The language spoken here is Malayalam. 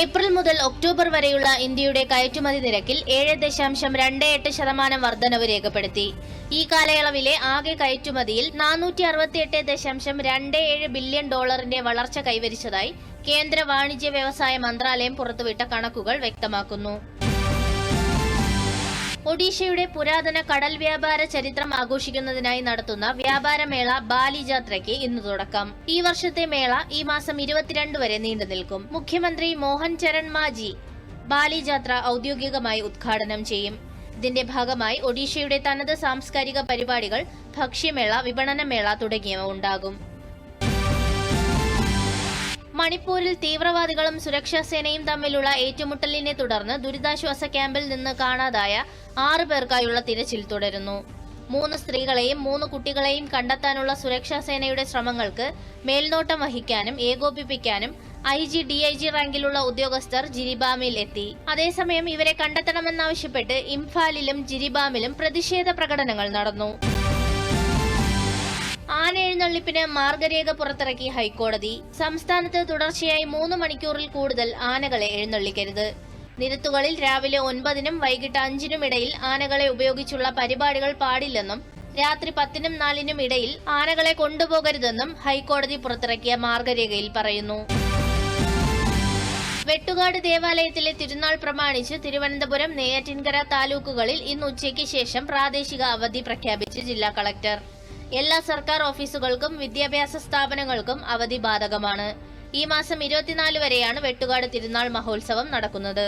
ഏപ്രിൽ മുതൽ ഒക്ടോബർ വരെയുള്ള ഇന്ത്യയുടെ കയറ്റുമതി നിരക്കിൽ ഏഴ് ദശാംശം രണ്ട് എട്ട് ശതമാനം വർധനവ് രേഖപ്പെടുത്തി. ഈ കാലയളവിലെ ആകെ കയറ്റുമതിയിൽ നാനൂറ്റി അറുപത്തിയെട്ട് ദശാംശം രണ്ട് ഏഴ് ബില്യൺ ഡോളറിന്റെ വളർച്ച കൈവരിച്ചതായി കേന്ദ്ര വാണിജ്യ വ്യവസായ മന്ത്രാലയം പുറത്തുവിട്ട കണക്കുകൾ വ്യക്തമാക്കുന്നു. ഒഡീഷയുടെ പുരാതന കടൽ വ്യാപാര ചരിത്രം ആഘോഷിക്കുന്നതിനായി നടത്തുന്ന വ്യാപാരമേള ബാലി ജാത്രയ്ക്ക് ഇന്ന് തുടക്കം. ഈ വർഷത്തെ മേള ഈ മാസം ഇരുപത്തിരണ്ട് വരെ നീണ്ടു നിൽക്കും. മുഖ്യമന്ത്രി മോഹൻ ചരൺ മാജി ബാലി ജാത്ര ഔദ്യോഗികമായി ഉദ്ഘാടനം ചെയ്യും. ഇതിന്റെ ഭാഗമായി ഒഡീഷയുടെ തനത് സാംസ്കാരിക പരിപാടികൾ ഭക്ഷ്യമേള വിപണനമേള തുടങ്ങിയവ ഉണ്ടാകും. മണിപ്പൂരിൽ തീവ്രവാദികളും സുരക്ഷാ സേനയും തമ്മിലുള്ള ഏറ്റുമുട്ടലിനെ തുടർന്ന് ദുരിതാശ്വാസ ക്യാമ്പിൽ നിന്ന് കാണാതായ ആറു പേർക്കായുള്ള തിരച്ചിൽ തുടരുന്നു. മൂന്ന് സ്ത്രീകളെയും മൂന്ന് കുട്ടികളെയും കണ്ടെത്താനുള്ള സുരക്ഷാ സേനയുടെ ശ്രമങ്ങൾക്ക് മേൽനോട്ടം വഹിക്കാനും ഏകോപിപ്പിക്കാനും I G D I G റാങ്കിലുള്ള ഉദ്യോഗസ്ഥർ ജിരിബാമിൽ എത്തി. അതേസമയം ഇവരെ കണ്ടെത്തണമെന്നാവശ്യപ്പെട്ട് ഇംഫാലിലും ജിരിബാമിലും പ്രതിഷേധ പ്രകടനങ്ങൾ നടന്നു. ആന എഴുന്നള്ളിപ്പിന് മാർഗരേഖ പുറത്തിറക്കി ഹൈക്കോടതി. സംസ്ഥാനത്ത് തുടർച്ചയായി മൂന്ന് മണിക്കൂറിൽ കൂടുതൽ ആനകളെ എഴുന്നള്ളിക്കരുത്. നിരത്തുകളിൽ രാവിലെ ഒൻപതിനും വൈകിട്ട് അഞ്ചിനും ഇടയിൽ ആനകളെ ഉപയോഗിച്ചുള്ള പരിപാടികൾ പാടില്ലെന്നും രാത്രി പത്തിനും നാലിനും ഇടയിൽ ആനകളെ കൊണ്ടുപോകരുതെന്നും ഹൈക്കോടതി പുറത്തിറക്കിയ മാർഗരേഖയിൽ പറയുന്നു. വെട്ടുകാട് ദേവാലയത്തിലെ തിരുനാൾ പ്രമാണിച്ച് തിരുവനന്തപുരം നെയ്യാറ്റിൻകര താലൂക്കുകളിൽ ഇന്ന് ഉച്ചയ്ക്ക് ശേഷം പ്രാദേശിക അവധി പ്രഖ്യാപിച്ച് ജില്ലാ കളക്ടർ. എല്ലാ സർക്കാർ ഓഫീസുകൾക്കും വിദ്യാഭ്യാസ സ്ഥാപനങ്ങൾക്കും അവധി ബാധകമാണ്. ഈ മാസം ഇരുപത്തിനാല് വരെയാണ് വെട്ടുകാട് തിരുനാൾ മഹോത്സവം നടക്കുന്നത്.